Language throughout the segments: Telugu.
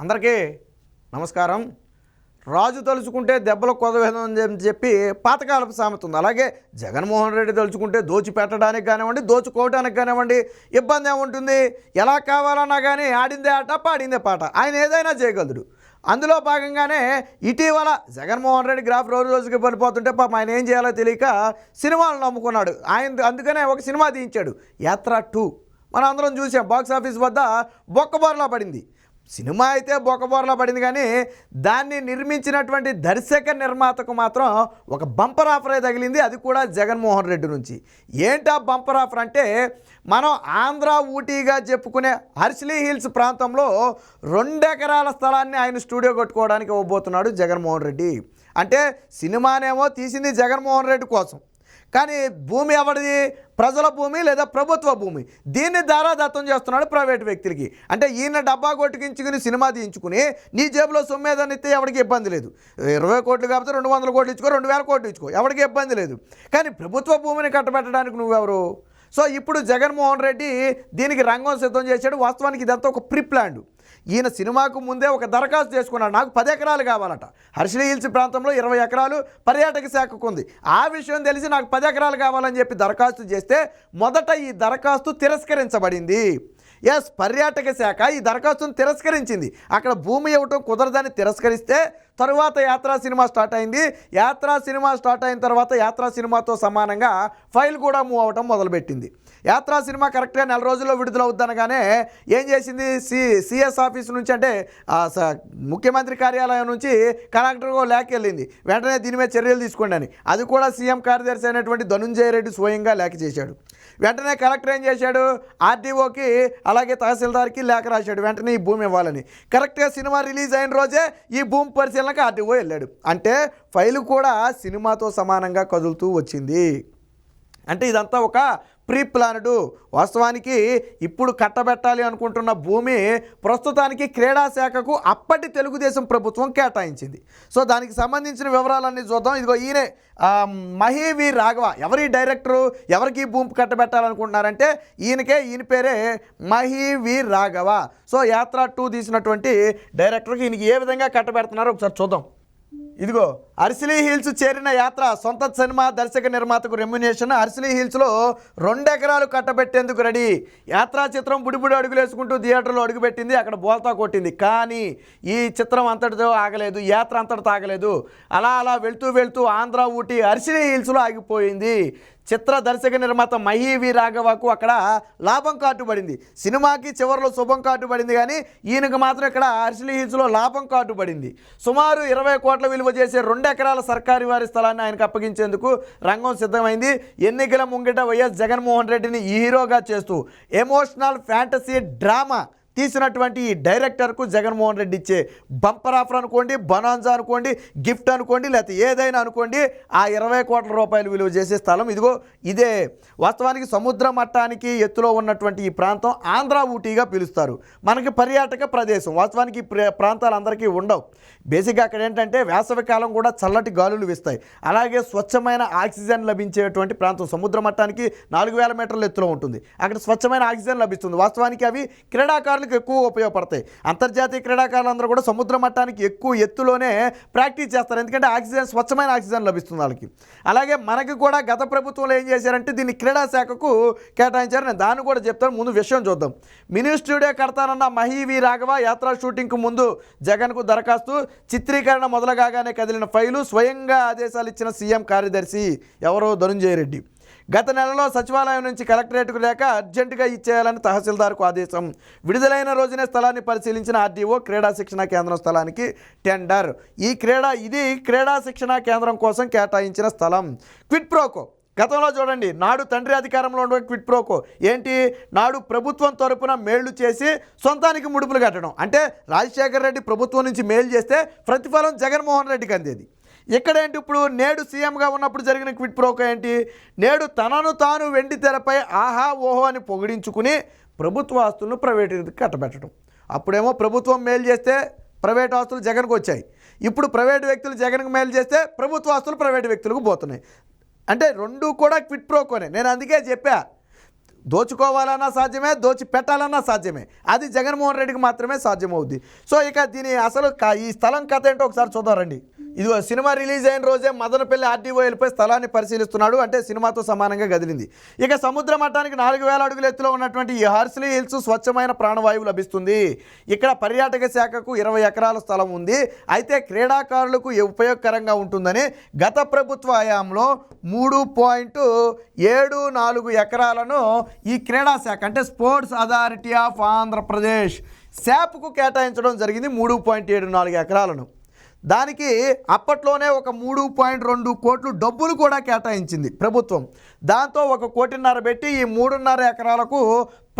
అందరికీ నమస్కారం. రాజు తలుచుకుంటే దెబ్బలు కొదవేదని చెప్పి పాతకాలపు సామెత ఉంది. అలాగే జగన్మోహన్ రెడ్డి తలుచుకుంటే దోచి పెట్టడానికి కానివ్వండి దోచుకోవడానికి కానివ్వండి ఇబ్బంది ఏముంటుంది? ఎలా కావాలన్నా కానీ ఆడిందే ఆట పాడిందే పాట. ఆయన ఏదైనా చేయగలడు అందులో భాగంగానే ఇటీవల జగన్మోహన్ రెడ్డి గ్రాఫ్ రోజు రోజుకి పడిపోతుంటే పాప ఆయన ఏం చేయాలో తెలియక సినిమాలు నమ్ముకున్నాడు. ఆయన అందుకనే ఒక సినిమా తీయించాడు. యాత్ర టూ. మనం అందరం చూసాం బాక్స్ ఆఫీస్ వద్ద బొక్కబోర్లా పడింది. సినిమా అయితే బోకబోరలో పడింది కానీ దాన్ని నిర్మించినటువంటి దర్శక నిర్మాతకు మాత్రం ఒక బంపర్ ఆఫరే తగిలింది. అది కూడా జగన్మోహన్ రెడ్డి నుంచి. ఏంటా బంపర్ ఆఫర్ అంటే మనం ఆంధ్ర ఊటీగా చెప్పుకునే హర్సిలీ హిల్స్ ప్రాంతంలో రెండెకరాల స్థలాన్ని ఆయన స్టూడియో కట్టుకోవడానికి ఇవ్వబోతున్నాడు జగన్మోహన్ రెడ్డి. అంటే సినిమానేమో తీసింది జగన్మోహన్ రెడ్డి కోసం. కానీ భూమి ఎవరిది? ప్రజల భూమి లేదా ప్రభుత్వ భూమి? దీన్ని దారాదత్తం చేస్తున్నాడు ప్రైవేట్ వ్యక్తులకి. అంటే ఈయన డబ్బా కొట్టుకించుకుని సినిమా తీయించుకుని నీ జేబులో సొమ్మేదని ఎవరికి ఇబ్బంది లేదు. ఇరవై కోట్లు కాబట్టి రెండు వందల కోట్లు ఇచ్చుకో రెండు వేల కోట్లు ఇచ్చుకో ఎవరికి ఇబ్బంది లేదు. కానీ ప్రభుత్వ భూమిని కట్టబెట్టడానికి నువ్వెవరు? సో ఇప్పుడు జగన్మోహన్ రెడ్డి దీనికి రంగం సిద్ధం చేశాడు వాస్తవానికి ఇదంతా ఒక ప్రిప్లాండ్ ఈయన సినిమాకు ముందే ఒక దరఖాస్తు చేసుకున్నాడు. నాకు పది ఎకరాలు కావాలట. హర్షిలీ హిల్స్ ప్రాంతంలో ఇరవై ఎకరాలు పర్యాటక శాఖకు ఉంది. ఆ విషయం తెలిసి నాకు పది ఎకరాలు కావాలని చెప్పి దరఖాస్తు చేస్తే మొదట ఈ దరఖాస్తు తిరస్కరించబడింది. ఎస్ పర్యాటక శాఖ ఈ దరఖాస్తును తిరస్కరించింది. అక్కడ భూమి ఇవ్వటం కుదరదని తిరస్కరిస్తే తరువాత యాత్రా సినిమా స్టార్ట్ అయింది. యాత్రా సినిమా స్టార్ట్ అయిన తర్వాత యాత్రా సినిమాతో సమానంగా ఫైల్ కూడా మూవ్ అవ్వటం మొదలుపెట్టింది. యాత్రా సినిమా కరెక్ట్గా నెల రోజుల్లో విడుదలవుద్దనగానే ఏం చేసింది సి సిఎస్ ఆఫీస్ నుంచి అంటే స- ముఖ్యమంత్రి కార్యాలయం నుంచి కలెక్టర్కు లేఖ వెళ్ళింది వెంటనే దీని మీద చర్యలు తీసుకోండి అని. అది కూడా సీఎం కార్యదర్శి అయినటువంటి ధనుంజయ రెడ్డి స్వయంగా లేఖ చేశాడు. వెంటనే కలెక్టర్ ఏం చేశాడు? ఆర్డీఓకి అలాగే తహసీల్దార్కి లేఖ రాశాడు. వెంటనే ఈ భూమి ఇవ్వాలని. కరెక్ట్గా సినిమా రిలీజ్ అయిన రోజే ఈ భూమి పరిశీలనకు ఆర్డీఓ వెళ్ళాడు. అంటే ఫైలు కూడా సినిమాతో సమానంగా కదులుతూ వచ్చింది. అంటే ఇదంతా ఒక ప్రీ ప్లానుడు వాస్తవానికి ఇప్పుడు కట్టబెట్టాలి అనుకుంటున్న భూమి ప్రస్తుతానికి క్రీడా శాఖకు అప్పటి తెలుగుదేశం ప్రభుత్వం కేటాయించింది. సో దానికి సంబంధించిన వివరాలన్నీ చూద్దాం. ఇదిగో ఈయనే ఆ, రాఘవ. ఎవరి డైరెక్టరు? ఎవరికి భూమి కట్టబెట్టాలనుకుంటున్నారంటే ఈయనకే ఈయన పేరే మహీవి రాఘవ. సో యాత్ర టూ తీసినటువంటి డైరెక్టర్కి ఈయనకి ఏ విధంగా కట్టబెడుతున్నారో ఒకసారి చూద్దాం. ఇదిగో అర్సిలీ హిల్స్ చేరిన యాత్ర సొంత సినిమా దర్శక నిర్మాతకు రెమ్యునేషన్ అర్సిలీ హిల్స్లో రెండు ఎకరాలు కట్టబెట్టేందుకు రెడీ యాత్రా చిత్రం బుడిబుడి అడుగులేసుకుంటూ థియేటర్లో అడుగుపెట్టింది అక్కడ బోల్తా కొట్టింది. కానీ ఈ చిత్రం అంతటితో ఆగలేదు యాత్ర అంతటితో ఆగలేదు. అలా అలా వెళ్తూ వెళ్తూ ఆంధ్ర ఊటీ అర్సిలీ హిల్స్లో ఆగిపోయింది. చిత్ర దర్శక నిర్మాత మహీవి రాఘవకు అక్కడ లాభం కాటుబడింది. సినిమాకి చివరిలో శుభం కాటుబడింది కానీ ఈయనకు మాత్రం ఇక్కడ అర్సిలీ హిల్స్లో లాభం కాటుబడింది. సుమారు ఇరవై కోట్ల విలువ చేసే రెండు ఎకరాల సర్కారు వారి స్థలాన్ని ఆయనకు అప్పగించేందుకు రంగం సిద్ధమైంది. ఎన్నికల ముంగిట వైఎస్ జగన్మోహన్ రెడ్డిని హీరోగా చేస్తూ ఎమోషనల్ ఫ్యాంటసీ డ్రామా తీసినటువంటి ఈ డైరెక్టర్కు జగన్మోహన్ రెడ్డి ఇచ్చే బంపర్ ఆఫర్ అనుకోండి బనాన్జా అనుకోండి గిఫ్ట్ అనుకోండి లేకపోతే ఏదైనా అనుకోండి ఆ ఇరవై కోట్ల రూపాయలు విలువ చేసే స్థలం. ఇదిగో ఇదే వాస్తవానికి సముద్ర మట్టానికి ఎత్తులో ఉన్నటువంటి ఈ ప్రాంతం ఆంధ్ర ఊటీగా పిలుస్తారు. మనకి పర్యాటక ప్రదేశం వాస్తవానికి ప్ర- ప్రాంతాలు అందరికీ ఉండవు. బేసిక్గా అక్కడ ఏంటంటే వేసవికాలం కూడా చల్లటి గాలులు వీస్తాయి. అలాగే స్వచ్ఛమైన ఆక్సిజన్ లభించేటువంటి ప్రాంతం సముద్ర మట్టానికి నాలుగు వేల మీటర్ల ఎత్తులో ఉంటుంది. అక్కడ స్వచ్ఛమైన ఆక్సిజన్ లభిస్తుంది. వాస్తవానికి అవి క్రీడాకారులు క్రీడలకు ఎక్కువ ఉపయోగపడతాయి. అంతర్జాతీయ క్రీడాకారులందరూ కూడా సముద్ర మట్టానికి ఎక్కువ ఎత్తులోనే ప్రాక్టీస్ చేస్తారు. ఎందుకంటే ఆక్సిజన్ స్వచ్ఛమైన ఆక్సిజన్ లభిస్తుంది వాళ్ళకి. అలాగే మనకి కూడా గత ప్రభుత్వంలో ఏం చేశారంటే దీన్ని క్రీడా శాఖకు కేటాయించారు నేను దాన్ని కూడా చెప్తాను. ముందు విషయం చూద్దాం. మినీ స్టూడియో కడతానన్న మహీవి రాఘవ యాత్రా షూటింగ్కు ముందు జగన్కు దరఖాస్తు. చిత్రీకరణ మొదలుగానే కదిలిన ఫైలు. స్వయంగా ఆదేశాలు ఇచ్చిన సీఎం కార్యదర్శి ఎవరో ధనుంజయ రెడ్డి. గత నెలలో సచివాలయం నుంచి కలెక్టరేట్కు లేక అర్జెంటుగా ఇచ్చేయాలని తహసీల్దార్కు ఆదేశం. విడుదలైన రోజునే స్థలాన్ని పరిశీలించిన ఆర్డీఓ క్రీడా శిక్షణ కేంద్రం స్థలానికి టెండర్. ఈ క్రీడా ఇది క్రీడా శిక్షణ కేంద్రం కోసం కేటాయించిన స్థలం. Quid pro quo. గతంలో చూడండి నాడు తండ్రి అధికారంలో ఉండే క్విట్ ప్రోకో. ఏంటి? నాడు ప్రభుత్వం తరపున మేళ్ళు చేసి సొంతానికి ముడుపులు కట్టడం. అంటే రాజశేఖర రెడ్డి ప్రభుత్వం నుంచి మేలు చేస్తే ప్రతిఫలం జగన్మోహన్ రెడ్డికి అందేది. ఇక్కడేంటి ఇప్పుడు నేడు సీఎంగా ఉన్నప్పుడు జరిగిన క్విట్ ప్రోకో ఏంటి? నేడు తనను తాను వెండి తెరపై ఆహా ఓహో అని పొగిడించుకుని ప్రభుత్వ ఆస్తులను ప్రైవేటు కట్టబెట్టడం. అప్పుడేమో ప్రభుత్వం మేలు చేస్తే ప్రైవేట్ ఆస్తులు జగన్కు వచ్చాయి. ఇప్పుడు ప్రైవేట్ వ్యక్తులు జగన్కు మేలు చేస్తే ప్రభుత్వ ఆస్తులు ప్రైవేట్ వ్యక్తులకు పోతున్నాయి. అంటే రెండు కూడా క్విట్ ప్రోకోనే. నేను అందుకే చెప్పా. దోచుకోవాలన్నా సాధ్యమే దోచి పెట్టాలన్నా సాధ్యమే. అది జగన్మోహన్ రెడ్డికి మాత్రమే సాధ్యమవుద్ది. సో ఇక దీని అసలు ఈ స్థలం కథ ఏంటో ఒకసారి చూద్దారండి ఇదిగో సినిమా రిలీజ్ అయిన రోజే మదనపల్లి ఆర్డీఓ వెళ్ళిపోయి స్థలాన్ని పరిశీలిస్తున్నాడు అంటే సినిమాతో సమానంగా కదిలింది ఇక సముద్ర మట్టానికి నాలుగు వేల అడుగుల ఎత్తులో ఉన్నటువంటి ఈ హార్స్లీ హిల్స్ స్వచ్ఛమైన ప్రాణవాయువు లభిస్తుంది. ఇక్కడ పర్యాటక శాఖకు ఇరవై ఎకరాల స్థలం ఉంది. అయితే క్రీడాకారులకు ఉపయోగకరంగా ఉంటుందని గత ప్రభుత్వ హయాంలో మూడు పాయింట్ ఏడు నాలుగు ఎకరాలను ఈ క్రీడా శాఖ అంటే స్పోర్ట్స్ అథారిటీ ఆఫ్ ఆంధ్రప్రదేశ్ శాప్కు కేటాయించడం జరిగింది. మూడు పాయింట్ ఏడు నాలుగు ఎకరాలను. దానికి అప్పట్లోనే ఒక మూడు పాయింట్ రెండు కోట్లు డబ్బులు కూడా కేటాయించింది ప్రభుత్వం. దాంతో ఒక కోటిన్నర పెట్టి ఈ మూడున్నర ఎకరాలకు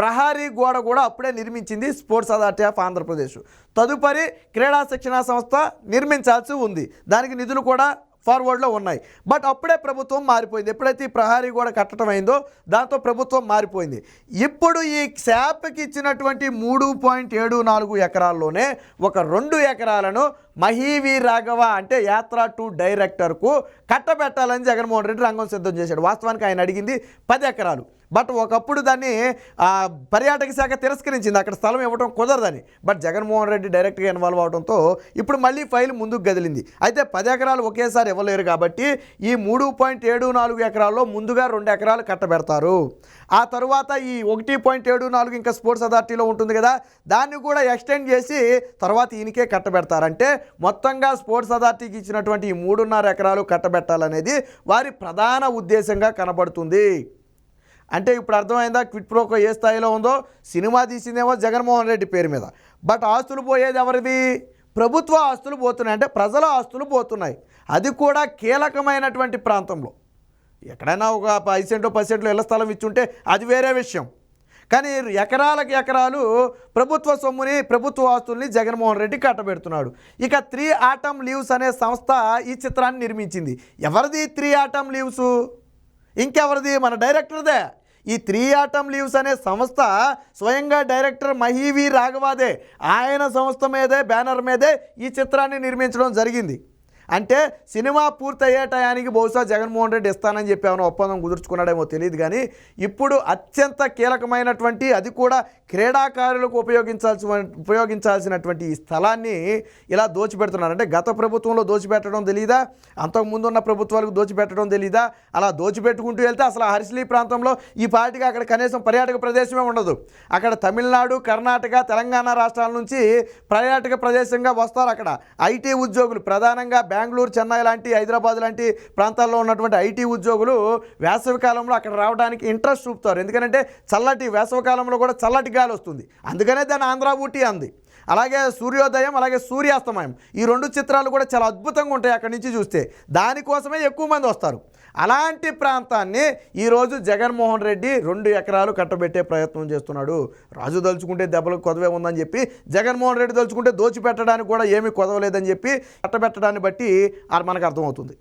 ప్రహారీ గోడ కూడా అప్పుడే నిర్మించింది స్పోర్ట్స్ అథారిటీ ఆఫ్ ఆంధ్రప్రదేశ్. తదుపరి క్రీడా శిక్షణా సంస్థ నిర్మించాల్సి ఉంది. దానికి నిధులు కూడా ఫార్వర్డ్లో ఉన్నాయి. బట్ అప్పుడే ప్రభుత్వం మారిపోయింది. ఎప్పుడైతే ఈ ప్రహారీ గోడ కట్టడం అయిందో దాంతో ప్రభుత్వం మారిపోయింది. ఇప్పుడు ఈ శాప్కి ఇచ్చినటువంటి మూడు పాయింట్ ఏడు నాలుగు ఎకరాల్లోనే ఒక రెండు ఎకరాలను మహీవి రాఘవ అంటే యాత్ర టు డైరెక్టర్కు కట్టబెట్టాలని జగన్మోహన్ రెడ్డి రంగం సిద్ధం చేశాడు. వాస్తవానికి ఆయన అడిగింది పది ఎకరాలు. బట్ ఒకప్పుడు దాన్ని పర్యాటక శాఖ తిరస్కరించింది. అక్కడ స్థలం ఇవ్వడం కుదరదని. బట్ జగన్మోహన్ రెడ్డి డైరెక్ట్గా ఇన్వాల్వ్ అవడంతో ఇప్పుడు మళ్ళీ ఫైల్ ముందుకు గదిలింది. అయితే పది ఎకరాలు ఒకేసారి ఇవ్వలేరు కాబట్టి ఈ మూడు పాయింట్ ఏడు నాలుగు ఎకరాల్లో ముందుగా రెండు ఎకరాలు కట్టబెడతారు. ఆ తరువాత ఈ ఒకటి పాయింట్ ఏడు నాలుగు ఇంకా స్పోర్ట్స్ అథారిటీలో ఉంటుంది కదా దాన్ని కూడా ఎక్స్టెండ్ చేసి తర్వాత ఈయనకే కట్టబెడతారంటే మొత్తంగా స్పోర్ట్స్ అథారిటీకి ఇచ్చినటువంటి ఈ మూడున్నర ఎకరాలు కట్టబెట్టాలనేది వారి ప్రధాన ఉద్దేశంగా కనబడుతుంది. అంటే ఇప్పుడు అర్థమైందా? క్విట్ ప్రోకో ఏ స్థాయిలో ఉందో? సినిమా తీసిందేమో జగన్మోహన్ రెడ్డి పేరు మీద. బట్ ఆస్తులు పోయేది ఎవరిది? ప్రభుత్వ ఆస్తులు పోతున్నాయి. అంటే ప్రజల ఆస్తులు పోతున్నాయి. అది కూడా కీలకమైనటువంటి ప్రాంతంలో. ఎక్కడైనా ఒక ఐదు సెంటో పది సెంట్లు ఇళ్ళ స్థలం ఇచ్చుంటే అది వేరే విషయం. కానీ ఎకరాలకు ఎకరాలు ప్రభుత్వ సొమ్ముని ప్రభుత్వ ఆస్తుల్ని జగన్మోహన్ రెడ్డి కట్టబెడుతున్నాడు. ఇక త్రీ ఆటమ్ లీవ్స్ అనే సంస్థ ఈ చిత్రాన్ని నిర్మించింది. ఎవరిది త్రీ ఆటమ్ లీవ్స్? ఇంకెవరిది? మన డైరెక్టర్దే. ఈ త్రీ ఆటమ్ లీవ్స్ అనే సంస్థ స్వయంగా డైరెక్టర్ మహీవి రాఘవాదే. ఆయన సంస్థ మీదే బ్యానర్ మీదే ఈ చిత్రాన్ని నిర్మించడం జరిగింది. అంటే సినిమా పూర్తయ్యే టయానికి బహుశా జగన్మోహన్ రెడ్డి ఇస్తానని చెప్పి ఏమైనా ఒప్పందం కుదుర్చుకున్నాడేమో తెలియదు కానీ ఇప్పుడు అత్యంత కీలకమైనటువంటి అది కూడా క్రీడాకారులకు ఉపయోగించాల్సి ఉపయోగించాల్సినటువంటి ఈ స్థలాన్ని ఇలా దోచిపెడుతున్నారు. అంటే గత ప్రభుత్వంలో దోచిపెట్టడం తెలియదా అంతకుముందు ఉన్న ప్రభుత్వాలకు దోచిపెట్టడం తెలియదా అలా దోచిపెట్టుకుంటూ వెళ్తే అసలు ఆ హరిశిలీ ప్రాంతంలో ఈ పార్టీకి అక్కడ కనీసం పర్యాటక ప్రదేశమే ఉండదు. అక్కడ తమిళనాడు కర్ణాటక తెలంగాణ రాష్ట్రాల నుంచి పర్యాటక ప్రదేశంగా వస్తారు అక్కడ. ఐటీ ఉద్యోగులు ప్రధానంగా బెంగళూరు చెన్నై లాంటి హైదరాబాద్ లాంటి ప్రాంతాల్లో ఉన్నటువంటి ఐటీ ఉద్యోగులు వేసవి కాలంలో అక్కడ రావడానికి ఇంట్రెస్ట్ చూపుతారు. ఎందుకంటే చల్లటి వేసవి కాలంలో కూడా చల్లటి గాలి వస్తుంది. అందుకనే దాన్ని ఆంధ్ర ఊటీ అంది. అలాగే సూర్యోదయం అలాగే సూర్యాస్తమయం ఈ రెండు చిత్రాలు కూడా చాలా అద్భుతంగా ఉంటాయి అక్కడి నుంచి చూస్తే. దానికోసమే ఎక్కువ మంది వస్తారు. అలాంటి ప్రాంతాన్ని ఈరోజు జగన్మోహన్ రెడ్డి రెండు ఎకరాలు కట్టబెట్టే ప్రయత్నం చేస్తున్నాడు. రాజు దలుచుకుంటే దెబ్బలకు కొదవే ఉందని చెప్పి జగన్మోహన్ రెడ్డి దలుచుకుంటే దోచిపెట్టడానికి కూడా ఏమీ కొదవలేదని చెప్పి కట్టబెట్టడాన్ని బట్టి అది మనకు అర్థమవుతుంది.